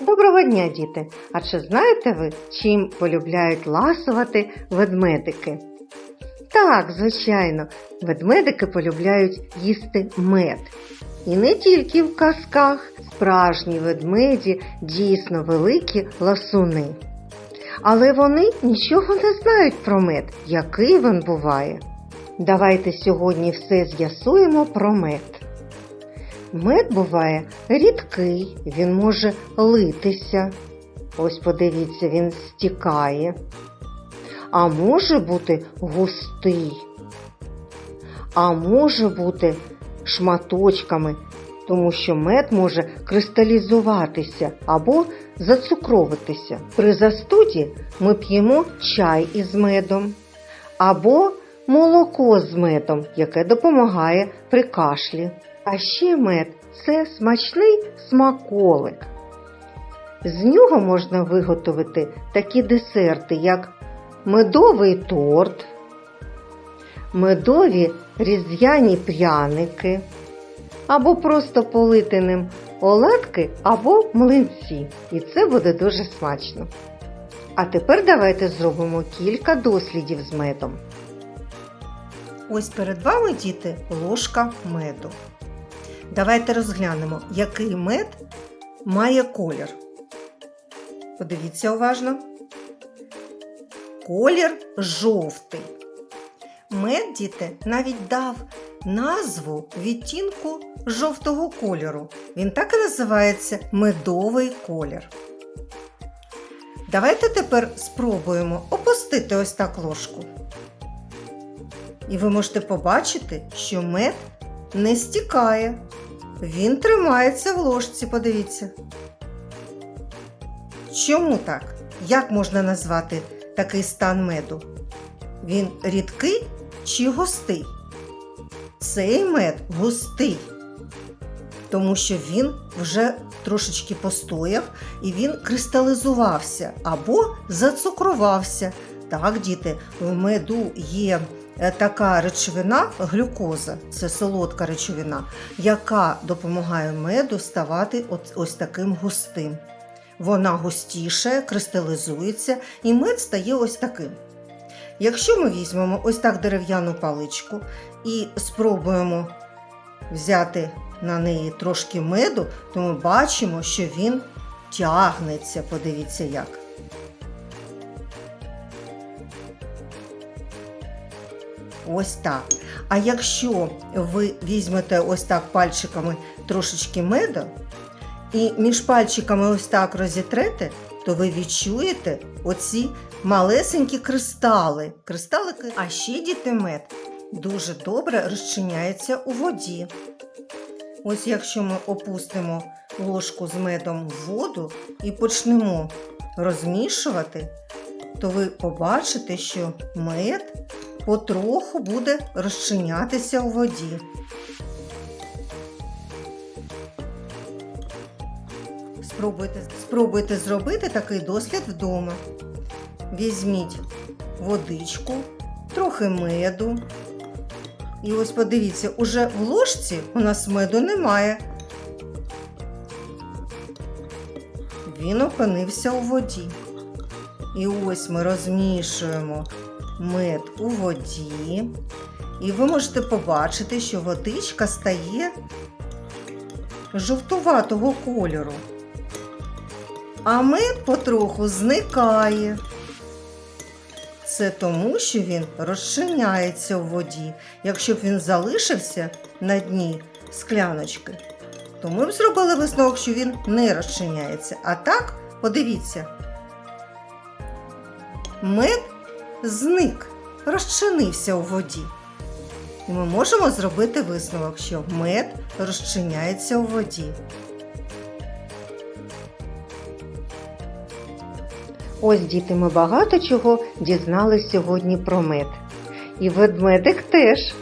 Доброго дня, діти! А чи знаєте ви, чим полюбляють ласувати ведмедики? Так, звичайно, ведмедики полюбляють їсти мед. І не тільки в казках, справжні ведмеді дійсно великі ласуни. Але вони нічого не знають про мед, який він буває. Давайте сьогодні все з'ясуємо про мед. Мед буває рідкий, він може литися. Ось подивіться, він стікає. А може бути густий. А може бути шматочками, тому що мед може кристалізуватися або зацукровитися. При застуді ми п'ємо чай із медом або молоко з медом, яке допомагає при кашлі. А ще мед це смачний смаколик. З нього можна виготовити такі десерти, як медовий торт, медові різдвяні пряники, або просто полити ним оладки або млинці. І це буде дуже смачно. А тепер давайте зробимо кілька дослідів з медом. Ось перед вами, діти, ложка меду. Давайте розглянемо, який мед має колір. Подивіться уважно. Колір жовтий. Мед, діти, навіть дав назву відтінку жовтого кольору. Він так і називається медовий колір. Давайте тепер спробуємо опустити ось так ложку. І ви можете побачити, що мед не стікає. Він тримається в ложці, подивіться. Чому так? Як можна назвати такий стан меду? Він рідкий чи густий? Цей мед густий, тому що він вже трошечки постояв і він кристалізувався або зацукрувався. Так, діти, в меду є е, така речовина глюкоза, це солодка речовина, яка допомагає меду ставати ось таким густим. Вона густіше, кристалізується, і мед стає ось таким. Якщо ми візьмемо ось так дерев'яну паличку і спробуємо взяти на неї трошки меду, то ми бачимо, що він тягнеться. Подивіться як. Ось так. А якщо ви візьмете ось так пальчиками трошечки меду і між пальчиками ось так розітрете, то ви відчуєте оці малесенькі кристали. Кристалики, а ще діти мед дуже добре розчиняється у воді. Ось якщо ми опустимо ложку з медом в воду і почнемо розмішувати, то ви побачите, що мед потроху буде розчинятися у воді. Спробуйте, спробуйте зробити такий дослід вдома. Візьміть водичку, трохи меду. І ось подивіться, уже в ложці у нас меду немає. Він опинився у воді. І ось ми розмішуємо мед у воді. І ви можете побачити, що водичка стає жовтуватого кольору. А мед потроху зникає. Це тому, що він розчиняється в воді. Якщо б він залишився на дні скляночки, то ми б зробили висновок, що він не розчиняється. А так, подивіться, мед зник, розчинився у воді. І ми можемо зробити висновок, що мед розчиняється у воді. Ось діти, ми багато чого дізнались сьогодні про мед. І ведмедик теж.